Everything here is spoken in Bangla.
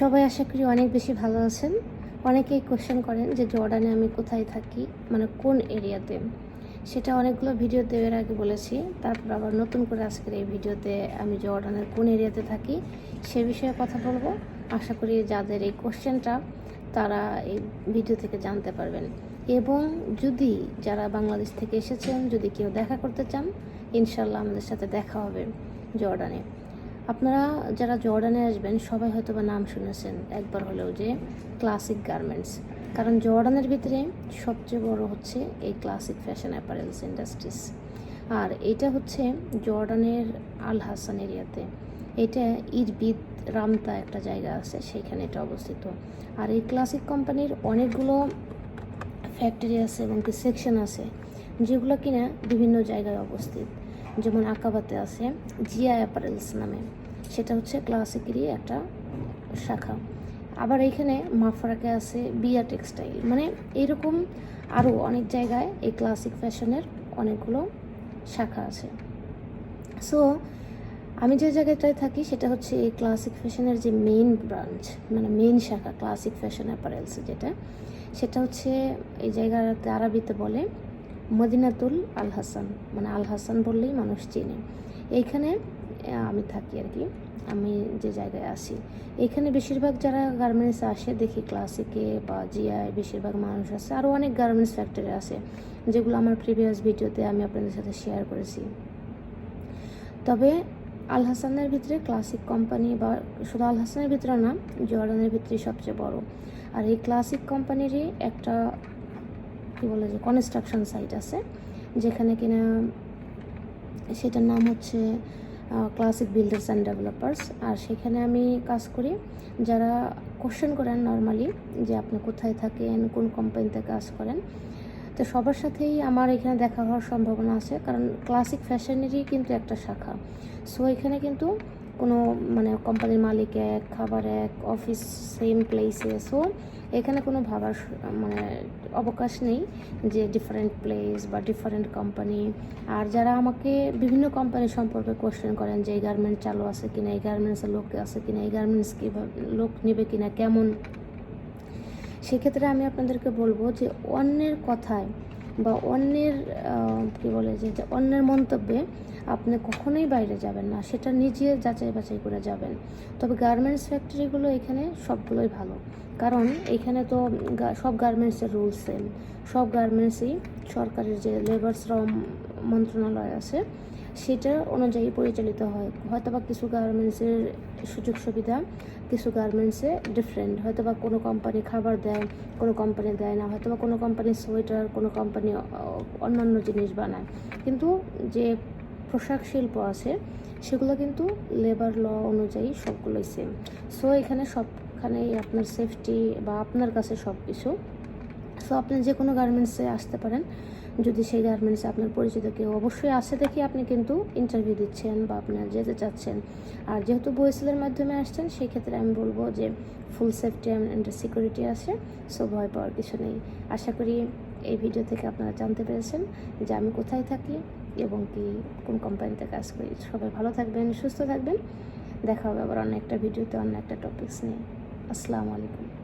সবাই আশা করি অনেক বেশি ভালো আছেন। অনেকেই কোশ্চেন করেন যে জর্ডানে আমি কোথায় থাকি মানে কোন এরিয়াতে? সেটা অনেকগুলো ভিডিও দেওয়ার আগে বলেছি। তারপর আবার নতুন করে আজকের এই ভিডিওতে আমি জর্ডানের কোন এরিয়াতে থাকি, সে বিষয়ে কথা বলব। আশা করি যাদের এই কোশ্চেনটা তারা এই ভিডিও থেকে জানতে পারবেন। এবং যদি যারা বাংলাদেশ থেকে এসেছেন, যদি কেউ দেখা করতে চান ইনশাল্লাহ আমাদের সাথে দেখা হবে জর্ডানে। আপনারা যারা জর্ডানে আসবেন, সবাই হয়তো বা নাম শুনেছেন একবার হলেও যে ক্লাসিক গার্মেন্টস কারণ জর্ডানের ভিতরে সবচেয়ে বড় হচ্ছে এই ক্লাসিক ফ্যাশন অ্যাপারেলস ইন্ডাস্ট্রিজ আর এটা হচ্ছে জর্ডানের আল হাসান এরিয়াতে। এটা ইরবিদ রামতা একটা জায়গা আছে, সেইখানে এটা অবস্থিত। আর এই ক্লাসিক কোম্পানির অনেকগুলো ফ্যাক্টরি আছে এবং কি সেকশন আছে, যেগুলো কিনা বিভিন্ন জায়গায় অবস্থিত। যেমন আকাবাতে আছে, জিয়া অ্যাপারেলস নামে। সেটা হচ্ছে ক্লাসিকেরই একটা শাখা। আবার এইখানে মাফরাকে আছে বিয়া টেক্সটাইল। মানে এরকম আরও অনেক জায়গায় এই ক্লাসিক ফ্যাশনের অনেকগুলো শাখা আছে। সো আমি যে জায়গাটায় থাকি সেটা হচ্ছে এই ক্লাসিক ফ্যাশনের যে মেইন ব্রাঞ্চ মানে মেইন শাখা, ক্লাসিক ফ্যাশন অ্যাপারেলস যেটা, সেটা হচ্ছে এই জায়গাতে আরবিতে বলে। মদিনাতুল আল হাসান মানে আল হাসান বললেই মানুষ চেনে। এইখানে আমি থাকি আর কি, আমি যে জায়গায় আসি এখানে বেশিরভাগ যারা গার্মেন্টস আসে, দেখি ক্লাসিকে বা জিআই বেশিরভাগ মানুষ আছে। আরও অনেক গার্মেন্টস ফ্যাক্টরি আছে, যেগুলো আমার প্রিভিয়াস ভিডিওতে আমি আপনাদের সাথে শেয়ার করেছি। তবে আল হাসানের ভিতরে ক্লাসিক কোম্পানি বা শুধু আল হাসানের ভিতরে না, জর্ডানের ভিতরে সবচেয়ে বড়। আর এই ক্লাসিক কোম্পানিরই একটা কী বলে যে কনস্ট্রাকশন সাইট আছে, যেখানে কিনা সেটার নাম হচ্ছে ক্লাসিক বিল্ডার্স অ্যান্ড ডেভেলপার্স আর সেখানে আমি কাজ করি, যারা কোশ্চেন করেন নর্মালি যে আপনি কোথায় থাকেন, কোন কোম্পানিতে কাজ করেন। তো সবার সাথেই আমার এখানে দেখা হওয়ার সম্ভাবনা আছে, কারণ ক্লাসিক ফ্যাশনেরই কিন্তু একটা শাখা। সো এখানে কিন্তু কোনো মানে কোম্পানির মালিক এক, খাবার এক অফিস সেম প্লেসে সো এখানে কোনো ভাবার মানে অবকাশ নেই যে ডিফারেন্ট প্লেস বা ডিফারেন্ট কোম্পানি আর যারা আমাকে বিভিন্ন কোম্পানি সম্পর্কে কোশ্চেন করেন যে এই গার্মেন্ট চালু আছে কিনা, এই গার্মেন্টসের লোক আছে কিনা, এই গার্মেন্টস কীভাবে, লোক নেবে কিনা, কেমন? সেক্ষেত্রে আমি আপনাদেরকে বলব যে অন্যের কথায় বা অন্যের কি বলে যে যে অন্যের মন্তব্যে আপনি কখনোই বাইরে যাবেন না, সেটা নিজে যাচাই বাছাই করে যাবেন। তবে গার্মেন্টস ফ্যাক্টরিগুলো এখানে সবগুলোই ভালো। কারণ এখানে তো সব গার্মেন্টসের রুলস সেম সব গার্মেন্টসই সরকারের যে লেবার শ্রম মন্ত্রণালয় আছে সেটা অনুযায়ী পরিচালিত হয়। হয়তোবা কিছু গার্মেন্টসের সুযোগ সুবিধা, কিছু গার্মেন্টসে ডিফারেন্ট হয়তো বা কোনো কোম্পানি খাবার দেয়, কোনো কোম্পানি দেয় না। হয়তোবা কোনো কোম্পানি সোয়েটার কোনো কোম্পানি অন্যান্য জিনিস বানায়। কিন্তু যে পোশাক শিল্প আছে, সেগুলো কিন্তু লেবার ল অনুযায়ী সবগুলোই সেম সো এখানে সবখানেই আপনার সেফটি বা আপনার কাছে সব কিছু সো আপনি যে কোনো গার্মেন্টসে আসতে পারেন যদি সেই গার্মেন্টসে আপনার পরিচিত কেউ, অবশ্যই আসে দেখি আপনি কিন্তু ইন্টারভিউ দিচ্ছেন বা আপনার যেতে চাচ্ছেন। আর যেহেতু বইসেলের মাধ্যমে আসছেন, সেই ক্ষেত্রে আমি বলব যে ফুল সেফটি অ্যান্ড সিকিউরিটি আছে সো ভয় পাওয়ার কিছু নেই। আশা করি এই ভিডিও থেকে আপনারা জানতে পেরেছেন যে আমি কোথায় থাকি এবং কি, কোন কোম্পানিতে কাজ করি। সবাই ভালো থাকবেন, সুস্থ থাকবেন। দেখা হবে আবার অন্য একটা ভিডিওতে অন্য একটা টপিকস নিয়ে। আসসালামু আলাইকুম।